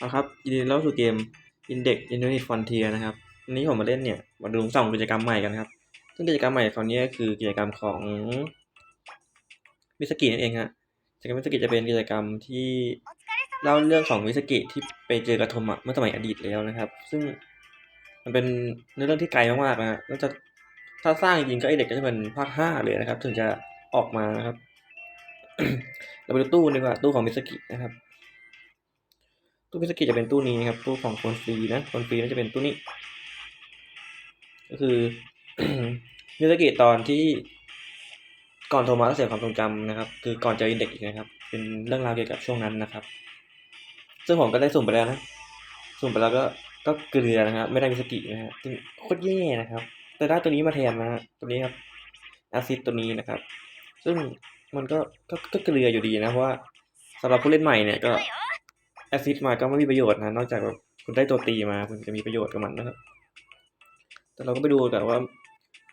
เอาครับยินดีต้อนรับสู่เกม Index Infinite Frontier นะครับวันนี้ผมมาเล่นเนี่ยมาดูสองกิจกรรมใหม่กันครับ ซึ่งกิจกรรมใหม่คราวนี้คือกิจกรรมของมิสกินั่นเองฮะกิจกรรมมิสกิจะเป็นกิจกรรมที่เล่าเรื่องของมิสกิที่ไปเจอกระทมอะเมื่อสมัยอดีตแล้วนะครับ ซึ่งมันเป็นเนื้อเรื่องที่ไกลมากๆนะฮะแล้วจะถ้าสร้างจริงๆก็ไอเด็กก็จะเป็นภาคห้าเลยนะครับ ถึงจะออกมานะครับเราไปดูตู้ดีกว่าตู้ของมิสกินะครับ ตู้มิสกิจะเป็นตู้นี้ครับตู้ของคนฟรีนะคนฟรีน่าจะเป็นตู้นี้ ก็คือมิสกิตอนที่ก่อนโทมัสเสียความทรงจำนะครับ คือก่อนเจออินเด็กอีกนะครับ เป็นเรื่องราวเกี่ยวกับช่วงนั้นนะครับ ซึ่งผมก็ได้สุ่มไปแล้วนะสุ่มไปแล้วก็ก็เกลือนะครับ ไม่ได้มิสกินะฮะซึ่งโคตรแย่นะครับ แต่ได้ตัวนี้มาแทนนะฮะตัวนี้ครับอาซิดตัวนี้นะครับ ซึ่งมันก็ก็ก็เกลืออยู่ดีนะเพราะว่าสำหรับผู้เล่นใหม่เนี่ยก็ แอซิดมาก็ไม่มีประโยชน์นะ นอกจากแบบคุณได้ตัวตีมาคุณจะมีประโยชน์กับมันนะครับ แต่เราก็ไปดูกันว่า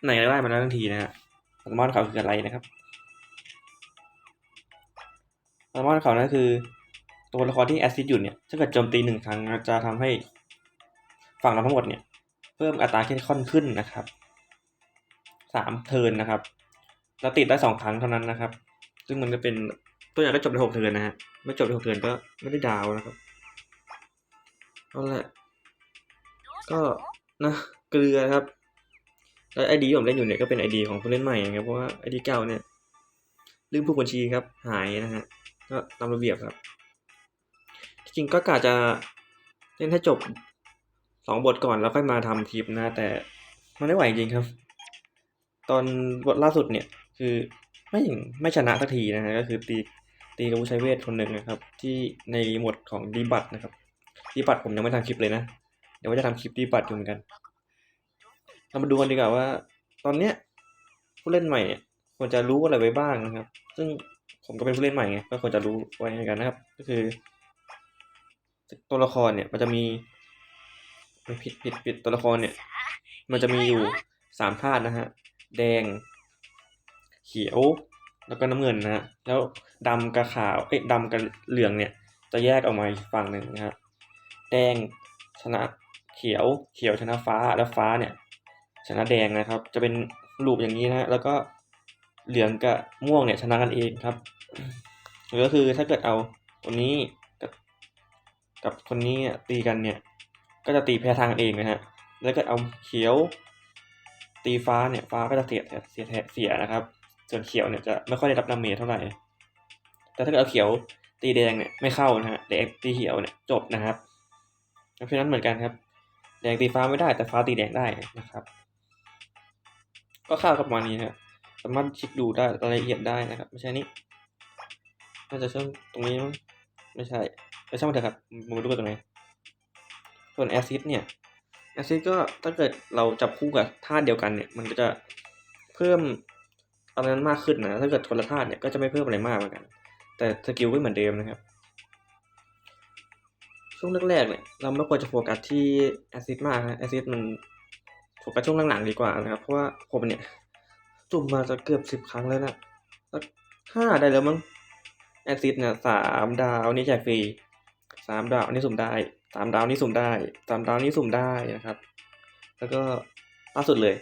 ไหนได้มาแล้วทันทีนะฮะอัลมอนเขาคืออะไรนะครับอัลมอนเขานั่นคือ ตัวละครที่แอซิดอยู่เนี่ยถ้าเกิดโจมตีหนึ่งครั้งจะทำให้ฝั่งเราทั้งหมดเนี่ย เพิ่มอัตราเข้มข้นขึ้นนะครับสามเทินนะครับแล้วติดได้สองครั้งเท่านั้นนะครับ ซึ่งมันก็เป็น ตัวอย่างก็จบในหกเทิร์นนะฮะไม่จบในหกเทิร์นก็ไม่ได้ดาวนะครับเอาละก็นะเกลือครับแล้วไอดีผมเล่นอยู่เนี่ยก็เป็นไอดีของผู้เล่นใหม่ครับเพราะว่าไอดีเก่าเนี่ยลืมผูกบัญชีครับ หายนะฮะก็ตามระเบียบครับ จริงก็กะจะเล่นให้จบสองบทก่อนแล้วค่อยมาทำคลิปนะ แต่มันไม่ไหวจริงครับ ตอนบทล่าสุดเนี่ยคือไม่ไม่ชนะสักทีนะฮะก็คือตี ตีกับผู้ใช้เวทคนหนึ่งนะครับ ที่ในหมวดของดีบัตนะครับดีบัตผมยังไม่ทำคลิปเลยนะ เดี๋ยวว่าจะทำคลิปดีบัตอยู่เหมือนกัน เรามาดูกันดีกว่าว่า ตอนเนี้ยผู้เล่นใหม่เนี่ยควรจะรู้อะไรไว้บ้างนะครับ ซึ่งผมก็เป็นผู้เล่นใหม่ไงก็ควรจะรู้ไว้เหมือนกันนะครับ ก็คือ ตัวละครเนี่ยมันจะมีไม่ผิดผิดผิดตัวละครเนี่ย มันจะมีอยู่สามธาตุนะฮะแดง เขียว แล้วก็น้ำเงินนะฮะแล้วดำกับขาวเอ้ยดำกับเหลืองเนี่ย จะแยกออกมาอีกฝั่งหนึ่งนะฮะแดงชนะเขียวเขียวชนะฟ้าแล้วฟ้าเนี่ย ชนะแดงนะครับ จะเป็นรูปอย่างนี้นะแล้วก็เหลืองกับม่วงเนี่ยชนะกันเองครับหรือก็คือถ้าเกิดเอาตัวนี้กับกับคนนี้ตีกันเนี่ย ก็จะตีแพ้ทางกันเองนะฮะแล้วก็เอาเขียว ตีฟ้าเนี่ยฟ้าก็จะเสียเสียเสียนะครับ ส่วนเขียวเนี่ยจะไม่ค่อยได้รับดาเมจเท่าไหร่ แต่ถ้าเกิดเอาเขียวตีแดงเนี่ยไม่เข้านะฮะแดงตีเขียวเนี่ยจบนะครับ เพราะฉะนั้นเหมือนกันครับ แดงตีฟ้าไม่ได้แต่ฟ้าตีแดงได้นะครับ ก็เข้ากับประมาณนี้นะสามารถช็คดูได้รายละเอียดได้นะครับ ไม่ใช่นี้น่าจะช่วงตรงนี้มั้งไม่ใช่ไม่ใช่มันเถอะครับมาดูกันตรงไหนส่วนแอซิดเนี่ยแอซิดก็ถ้าเกิดเราจับคู่กับธาตุเดียวกันเนี่ย มันก็จะเพิ่ม อะไรนั้นมากขึ้นนะ ถ้าเกิดคนละธาตุเนี่ยก็จะไม่เพิ่มอะไรมากเหมือนกัน แต่สกิลก็เหมือนเดิมนะครับ ช่วงแรกๆเนี่ยเราไม่ควรจะโฟกัสที่แอซิดมากนะแอซิดมันโฟกัสช่วงหลังๆดีกว่านะครับ เพราะว่าผมเนี่ยจุ่มมาจะเกือบสิบครั้งแล้วนะสักห้าได้แล้วมั้งแอซิดเนี่ยสามดาวนี่แจกฟรีสามดาวนี่สุ่มได้สามดาวนี่สุ่มได้สามดาวนี่สุ่มได้นะครับ แล้วก็ล่าสุดเลย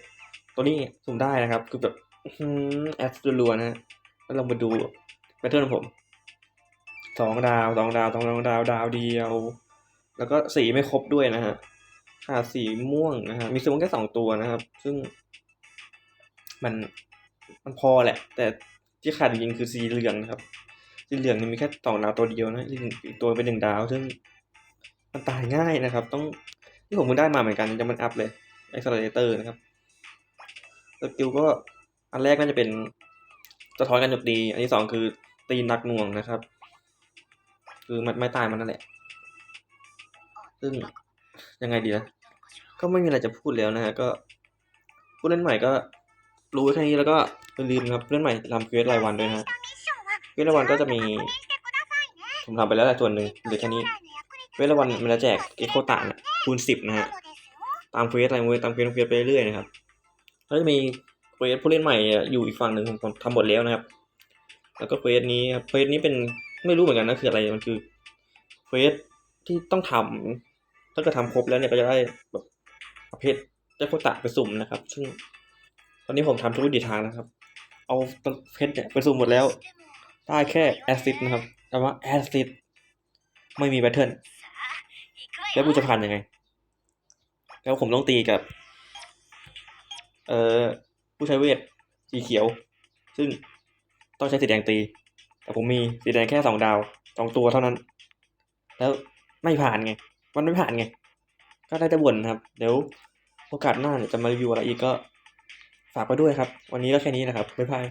ตัวนี้สุ่มได้นะครับ คือแบบ แอดรัวนะฮะแล้วเรามาดูแพทเทิร์นผมสองดาวสองดาวสองดาวดาวดาวเดียว แล้วก็สีไม่ครบด้วยนะฮะขาดสีม่วงนะฮะมีสีม่วงแค่สองตัวนะครับ ซึ่ง มันมันพอแหละ แต่ที่ขาดจริงคือสีเหลืองนะครับ สีเหลืองนี่มีแค่สองดาวตัวเดียวนะอีกตัวเป็นหนึ่งดาว ซึ่งมันตายง่ายนะครับ ต้องที่ผมเพิ่งได้มาเหมือนกันจะมันอัพเลยไอ c ซ l เลเตอร์นะครับสกิลก็ อันแรกน่าจะเป็นสะท้อนการโจมตีอันที่สองคือตีนักหน่วงนะครับ คือมันไม่ตายมันนั่นแหละ ซึ่งยังไงดีนะก็ไม่มีอะไรจะพูดแล้วนะฮะก็ผู้เล่นใหม่ก็รู้แค่นี้แล้วก็ลืมครับเล่นใหม่ทำเควสรายวันด้วยนะฮะเควสรายวันก็จะมีผมทำไปแล้วแหละส่วนหนึ่งเหลือแค่นี้เควสรายวันมันจะแจกเอ็กโคตะเนี่ยคูณสิบนะฮะตามเควสอะไรเว้ยตามเควสเควสไปเรื่อยๆนะครับแล้วจะมี เควสผู้เล่นใหม่อยู่อีกฝั่งหนึ่งผมทำหมดแล้วนะครับ แล้วก็เควสนี้ครับเควสนี้เป็นไม่รู้เหมือนกันนะคืออะไรมันคือเควสที่ต้องทำถ้าเกิดทำครบแล้วเนี่ยก็จะได้แบบประเภทได้โคตะไปสุ่มนะครับ ซึ่ง ตอนนี้ผมทำทุกวิถีทางนะครับ เอาเพชรเนี่ยไปสุ่มหมดแล้ว ได้แค่แอซิดนะครับแต่ว่าแอซิดไม่มีแพทเทิร์นแล้วกูจะผ่านยังไง แล้วผมต้องตีกับ เอ่อ ผู้ใช้เวทสีเขียว ซึ่งต้องใช้สีแดงตี แต่ผมมีสีแดงแค่สองดาวสองตัวเท่านั้น แล้วไม่ผ่านไง มันไม่ผ่านไง ก็ได้แต่บ่นครับ เดี๋ยวโอกาสหน้าเนี่ยจะมารีวิวอะไรอีกก็ฝากไปด้วยครับ วันนี้ก็แค่นี้นะครับ บ๊ายบาย